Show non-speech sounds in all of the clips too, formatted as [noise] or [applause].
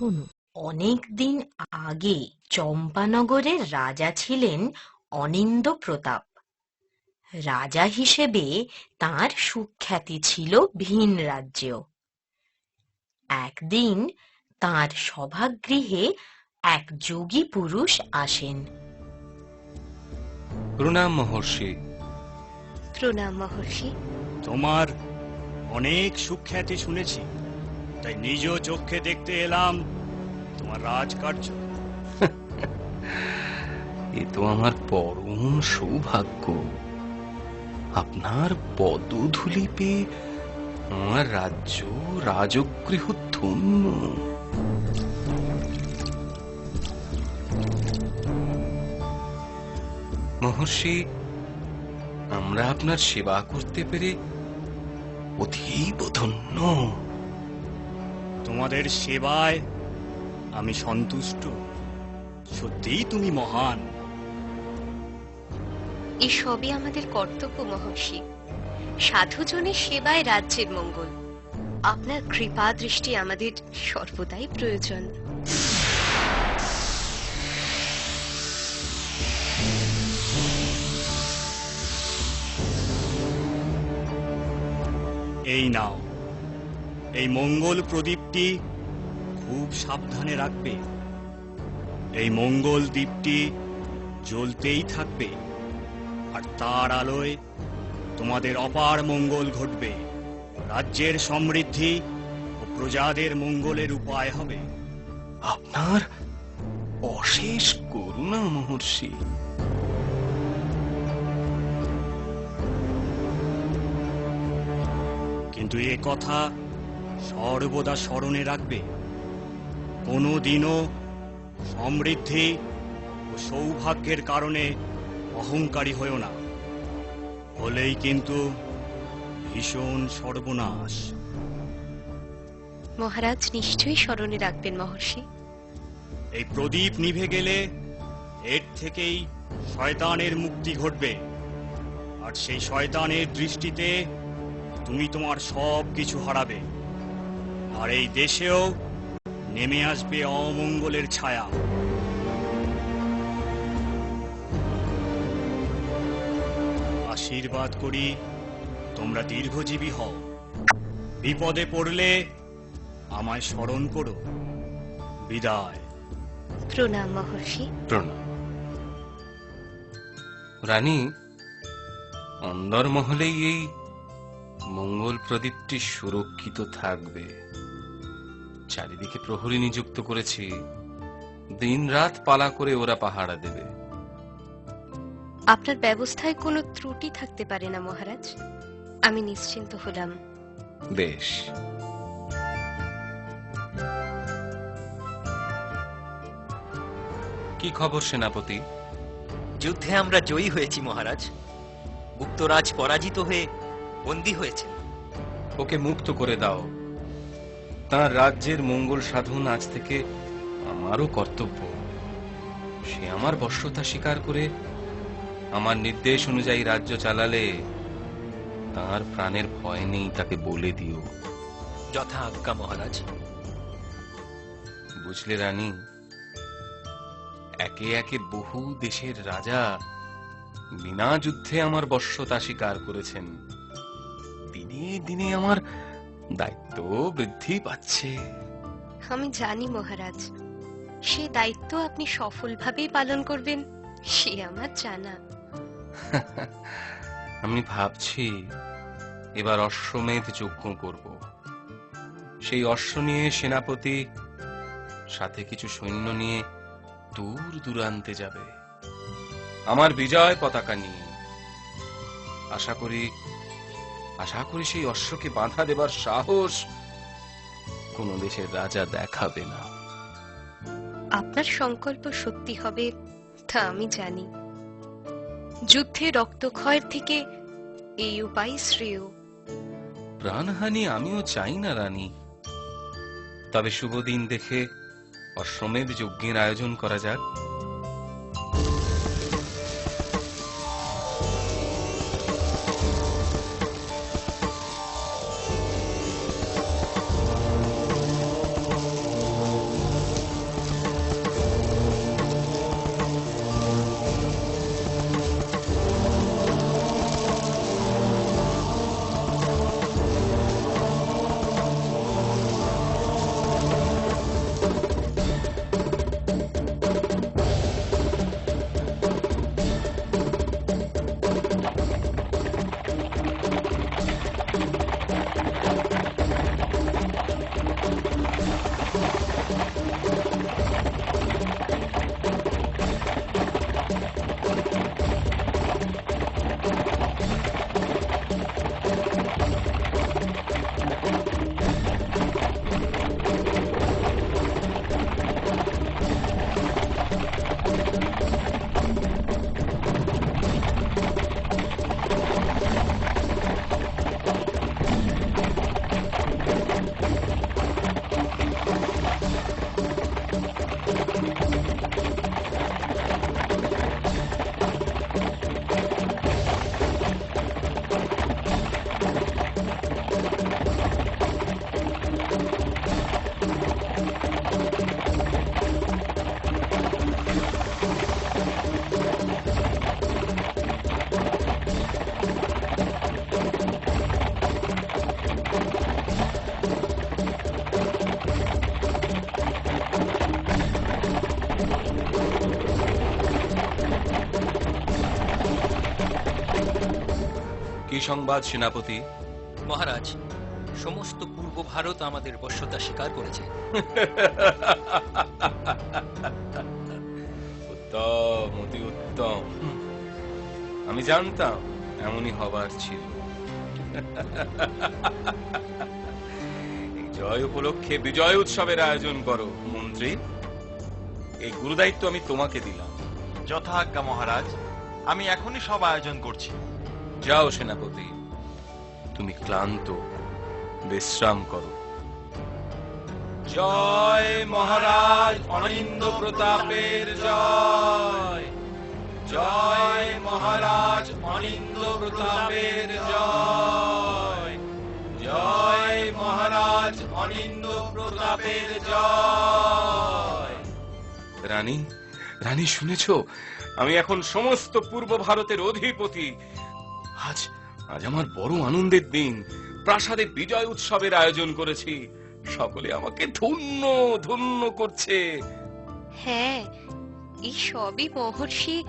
শুনুন অনেক দিন আগে চম্পানগরের রাজা ছিলেন অনিন্দ প্রতাপ। রাজা হিসেবে তার সুখ্যাতি ছিল ভিন রাজ্যেও। একদিন তার সভাগৃহে এক যোগী পুরুষ আসেন। প্রণাম মহর্ষি। প্রণাম মহর্ষি। তোমার অনেক সুখ্যাতি শুনেছি। তাই নিজ চোখে দেখতে এলাম তোমার রাজকার্য। [laughs] এ তো আমার পরম সৌভাগ্য। আপনার পদধূলি পেয়ে আমার রাজ্য রাজগৃহ ধন্য। মহর্ষি, আমরা আপনার সেবা করতে পেরে অতীব ধন্য। তোমাদের সেবায় আমি সন্তুষ্ট। সত্যিই তুমি মহান। এসবই আমাদের কর্তব্য মহর্ষি। সাধুজনের সেবায় রাজ্যের মঙ্গল। আপনার কৃপা দৃষ্টি আমাদের সর্বদাই প্রয়োজন। এই নাও। এই মঙ্গল প্রদীপটি খুব সাবধানে রাখবে। এই মঙ্গল দ্বীপটি জ্বলতেই থাকবে আর তার আলোয় তোমাদের অপার মঙ্গল ঘটবে। রাজ্যের সমৃদ্ধি ও প্রজাদের মঙ্গলের উপায় হবে। আপনার অশেষ করুণা মহর্ষি। কিন্তু এ কথা সর্বদা স্মরণে রাখবে। কোনো দিনও সমৃদ্ধি ও সৌভাগ্যের কারণে অহংকারী হয়েও না। হলেই কিন্তু ভীষণ সর্বনাশ। মহারাজ নিশ্চয়ই স্মরণে রাখবেন মহর্ষি। এই প্রদীপ নিভে গেলে এর থেকেই শয়তানের মুক্তি ঘটবে। আর সেই শয়তানের দৃষ্টিতে তুমি তোমার সব কিছু হারাবে। আর এই দেশেও নেমে আসবে অমঙ্গলের ছায়া। আশীর্বাদ করি তোমরা দীর্ঘজীবী হও। বিপদে পড়লে আমায় স্মরণ করো। বিদায়। প্রণাম মহর্ষি। প্রণাম। রানী অন্দরমহলেই এই মঙ্গল প্রদীপটি সুরক্ষিত থাকবে। চারিদিকে প্রহরী নিযুক্ত করেছি। দিন রাত পালা করে ওরা পাহারা দেবে। আপনার ব্যবস্থায় কোনো ত্রুটি থাকতে পারে না মহারাজ। আমি নিশ্চিন্ত হলাম। বেশ। কি খবর সেনাপতি? যুদ্ধে আমরা জয়ী হয়েছি মহারাজ। উক্তরাজ পরাজিত হয়ে বন্দী হয়েছেন ওকে মুক্ত করে দাও। তার রাজ্যের মঙ্গল সাধন আজ থেকে আমারও কর্তব্য। সে আমার বশ্যতা স্বীকার করে আমার নির্দেশ অনুযায়ী রাজ্য চালালে তার প্রাণের ভয় নেই তাকে বলে দিও। যথা আজ্ঞা মহারাজ। বুঝলে রানী একে একে বহু দেশের রাজা বিনা যুদ্ধে আমার বশ্যতা স্বীকার করেছেন। দিনে দিনে আমার দায়িত্ব বৃদ্ধি পাচ্ছে। আমি জানি মহারাজ। সে দায়িত্ব আপনি সফলভাবেই পালন করবেন সে আমার জানা। [laughs] আমি ভাবছি এবার অশ্বমেধ যজ্ঞ করব। সেই অশ্ব নিয়ে সেনাপতি সাথে কিছু সৈন্য নিয়ে দূর দূরান্তে যাবে। আমার বিজয় পতাকা নিয়ে। আশা করি আশা করি সেই অশ্বকে বাধা দেবার সাহস কোন দেশের রাজা দেখাবে না। আপনার সংকল্প সত্যি হবে তা আমি জানি। যুদ্ধে রক্তক্ষয়ের থেকে এই উপায় শ্রেয়। প্রাণহানি আমিও চাই না রানী। তবে শুভ দিন দেখে অশ্বমেধ যজ্ঞের আয়োজন করা যাক। সংবাদ সেনাপতি। মহারাজ সমস্ত পূর্ব ভারত আমাদের বশ্যতা স্বীকার করেছে। [laughs] উত্তম অতি উত্তম। আমি জানতাম এমনই হবার ছিল। জয় উপলক্ষে বিজয় উৎসবের আয়োজন করো মন্ত্রী। এই গুরুদায়িত্ব আমি তোমাকে দিলাম। যথাজ্ঞা মহারাজ আমি এখনই সব আয়োজন করছি। যাও সেনাপতি। তুমি ক্লান্ত বিশ্রাম করো। জয় মহারাজ অনিন্দ প্রতাপের জয়। জয় মহারাজ অনিন্দ প্রতাপের জয়। জয় মহারাজ অনিন্দ প্রতাপের জয়। রানী রানী শুনেছো আমি এখন সমস্ত পূর্ব ভারতের অধিপতি। আজ আজ আমার বড় আনন্দের দিন। প্রাসাদে বিজয় উৎসবের আয়োজন করেছি। সকলে আমাকে ধন্য ধন্য করছে। হ্যাঁ এই সবই মহর্ষি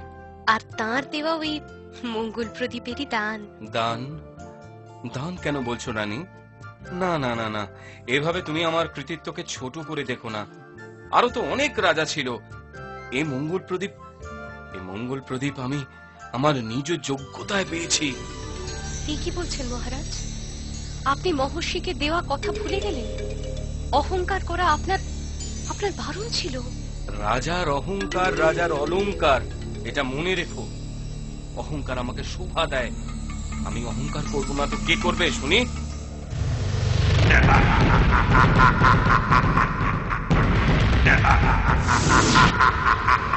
আর তাঁর দেওয়া ওই মঙ্গল প্রদীপেরই দান। দান? দান কেন বলছো রানী? না না না না এভাবে তুমি আমার কৃতিত্বকে ছোট করে দেখো না। আরও তো অনেক রাজা ছিল। এই মঙ্গল প্রদীপ এই মঙ্গল প্রদীপ আমি আমার নিজ যোগ্যতায় পেয়েছি। কি বলছেন মহারাজ? আপনি মহর্ষিকে দেওয়া কথা ভুলে গেলেন? অহংকার করা আপনার আপনার বারণ ছিল। রাজার অহংকার রাজার অলংকার এটা মনে রেখো। অহংকার আমাকে শোভা দেয়। আমি অহংকার করব না তো কে করবে শুনি? [laughs]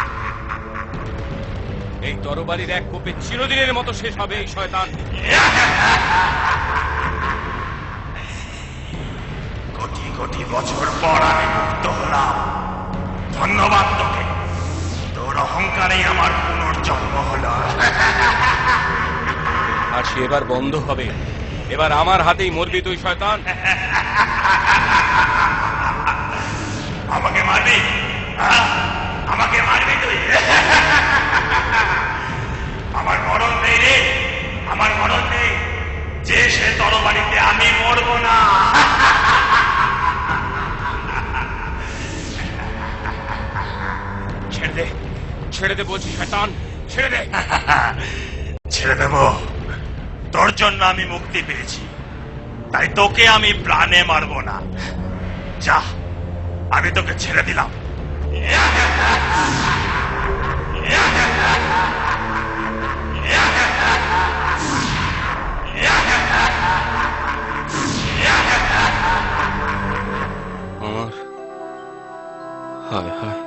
[laughs] এই তরবারির এক কোপে চিরদিনের মতো শেষ হবে এই শয়তান। কোটি কোটি বছর পর আমি মুক্ত হলাম। ধন্যবাদ তোকে। তোর অহংকারেই আমার পুনর্জন্ম হলো। আর সে এবার বন্ধ হবে। এবার আমার হাতেই মরবি তুই শয়তান। আমাকে মারবি? হ্যাঁ? সে তরবারিতে আমি মরবো না। ছেড়ে দে ছেড়ে দে বলছি শয়তান ছেড়ে দে। ছেড়ে দেব। তোর জন্য আমি মুক্তি পেয়েছি। তাই তোকে আমি প্রাণে মারবো না। যা আমি তোকে ছেড়ে দিলাম। আমার হায় হায়।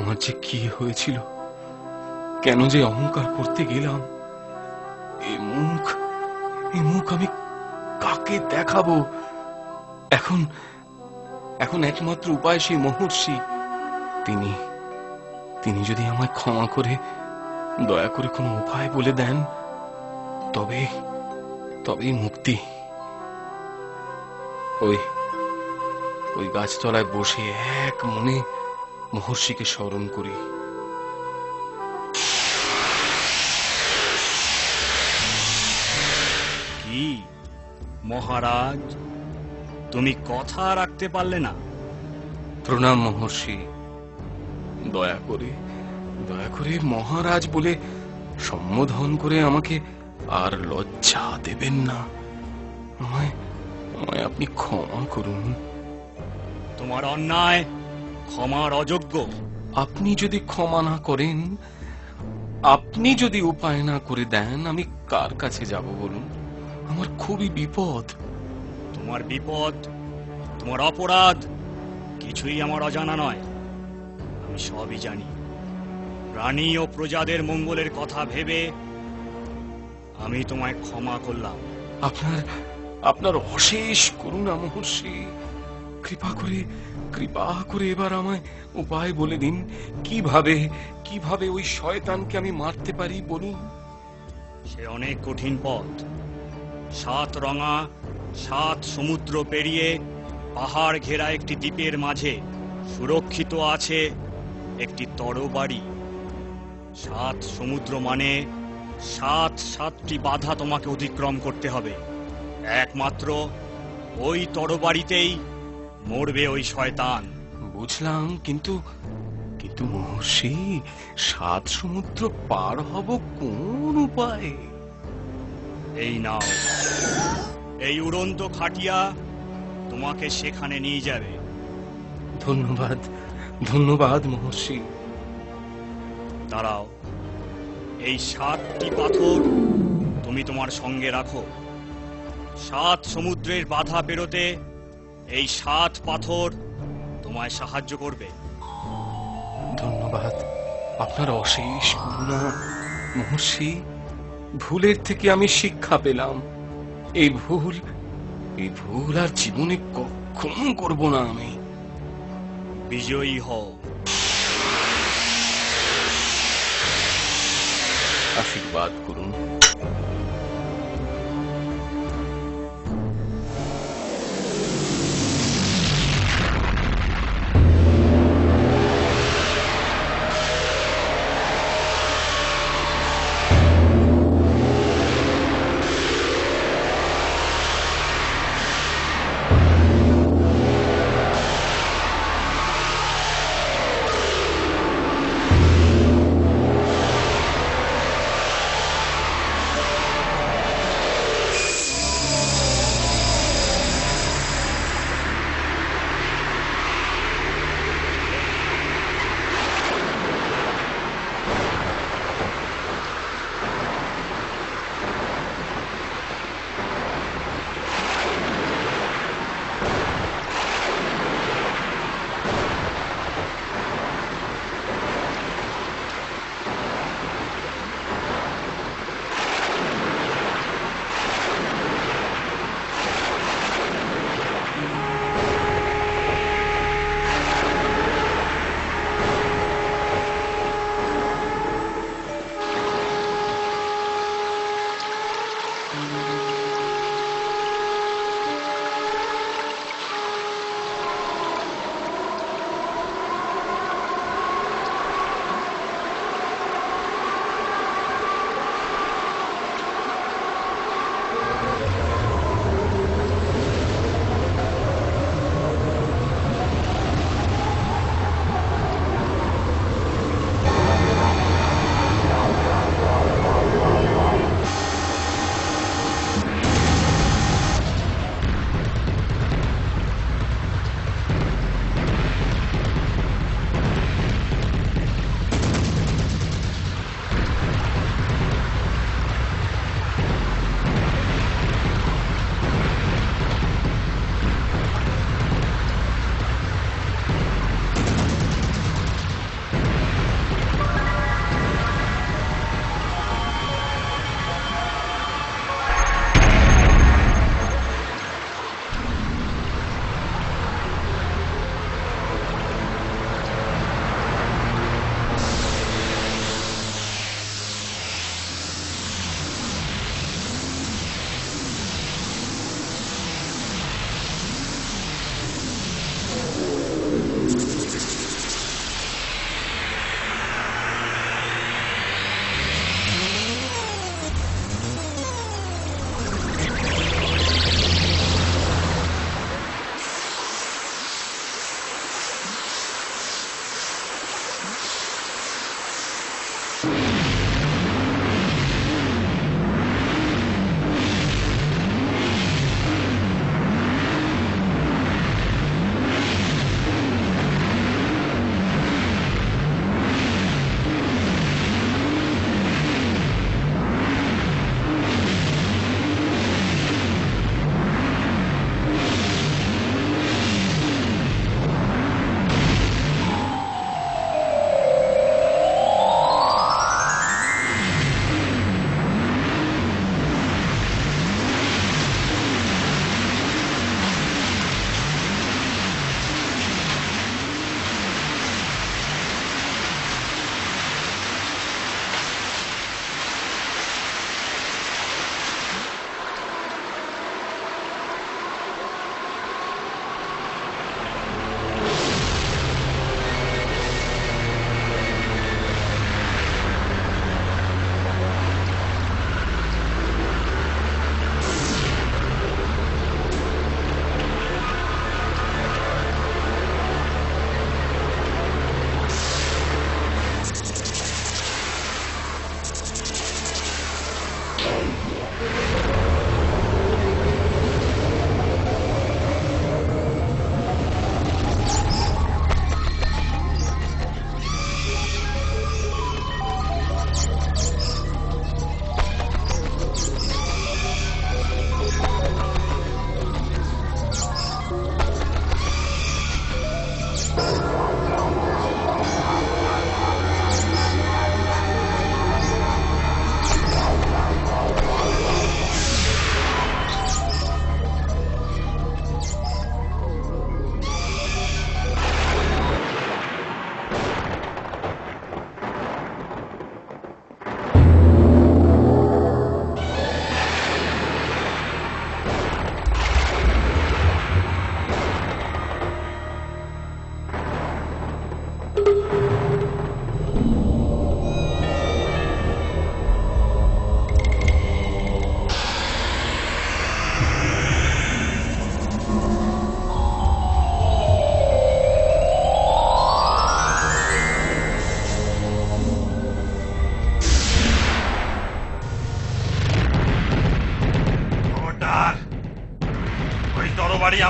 আমার যে কি হয়েছিল? কেন যে অহংকার করতে গেলাম? এই মুখ এই মুখ আমি কাকে দেখাবো? এখন এখন একমাত্র উপায় সেই মহর্ষি। তিনি তিনি যদি আমায় ক্ষমা করে, দয়া করে কোনো উপায় বলে দেন, তবে, তবেই মুক্তি। ওই ওই গাছতলায় বসে এক মনে মহর্ষিকে স্মরণ করি। কি? মহারাজ তুমি কথা রাখতে পারলে না। প্রণাম মহর্ষি। দয়া করে দয়া করে মহারাজ বলে সম্বোধন করে আমাকে আর লজ্জা দেবেন না। আমায় আমায় আপনি ক্ষমা করুন। তোমার অন্যায় ক্ষমার অযোগ্য। আপনি যদি ক্ষমা না করেন আপনি যদি উপায় না করে দেন আমি কার কাছে যাব বলুন? আমার খুবই বিপদ। তোমার বিপদ তোমার অপরাধ কিছুই আমার অজানা নয়। আমি সবই জানি। প্রাণী ও প্রজাদের মঙ্গলের কথা ভেবে আমি তোমায় ক্ষমা করলাম। আপনার আপনার অশেষ করুণা মহর্ষি কৃপা করে কৃপা করে এবার আমায় উপায় বলে দিন। কীভাবে কীভাবে ওই শয়তানকে আমি মারতে পারি বলুন? সে অনেক কঠিন পথ। সাত রঙা, সাত সমুদ্র পেরিয়ে পাহাড় ঘেরা একটি দ্বীপের মাঝে সুরক্ষিত আছে একটি তরবারি। সাত সমুদ্র মানে সাত সাতটি বাধা তোমাকে অতিক্রম করতে হবে। একমাত্র ওই তরবারিতেই মরবে ওই শয়তান। বুঝলাম কিন্তু কিন্তু মহর্ষি সাত সমুদ্র পার হব কোন উপায়ে? এই নাও। এই উড়ন্ত খাটিয়া তোমাকে সেখানে নিয়ে যাবে। ধন্যবাদ ধন্যবাদ মহর্ষি। দাঁড়াও। এই সাতটি পাথর তুমি তোমার সঙ্গে রাখো। সাত সমুদ্রের বাধা পেরোতে এই সাত পাথর তোমায় সাহায্য করবে। ধন্যবাদ। আপনার অশেষ করুণা মহর্ষি ভুলের থেকে আমি শিক্ষা পেলাম। এই ভুল এই ভুল আর জীবনে কখনো করব না আমি। বিজয়ী হও। আশীর্বাদ করুন।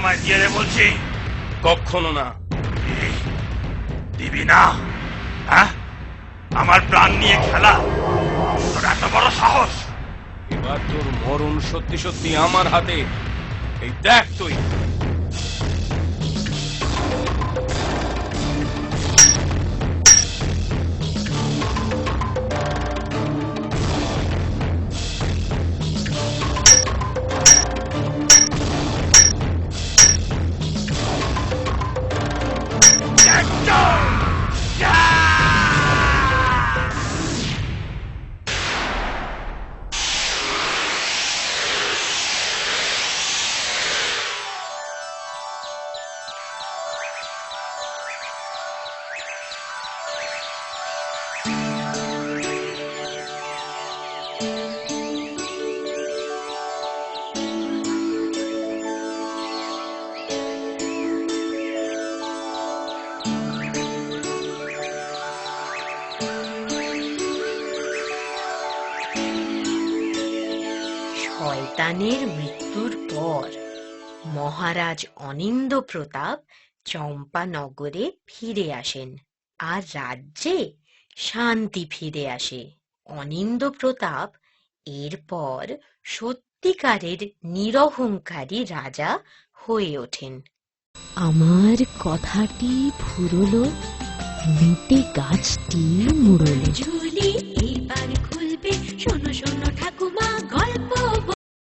আমায় দিয়ে দে বলছি। কখনো না। দিবি না। হ্যাঁ? আমার প্রাণ নিয়ে খেলা। তোর এত বড় সাহস। এবার তোর মরণ সত্যি সত্যি আমার হাতে। এই দেখ তুই। শয়তানের মৃত্যুর পর মহারাজ অনিন্দ প্রতাপ চম্পানগরে ফিরে আসেন আর রাজ্যে শান্তি ফিরে আসে। অনিন্দ প্রতাপ এরপর সত্যিকারের নিরহংকারী রাজা হয়ে ওঠেন। আমার কথাটি ফুরলো মেটে গাছটি মুড়লো। ঝুলি এইবার খুলবে শোনো শোনো।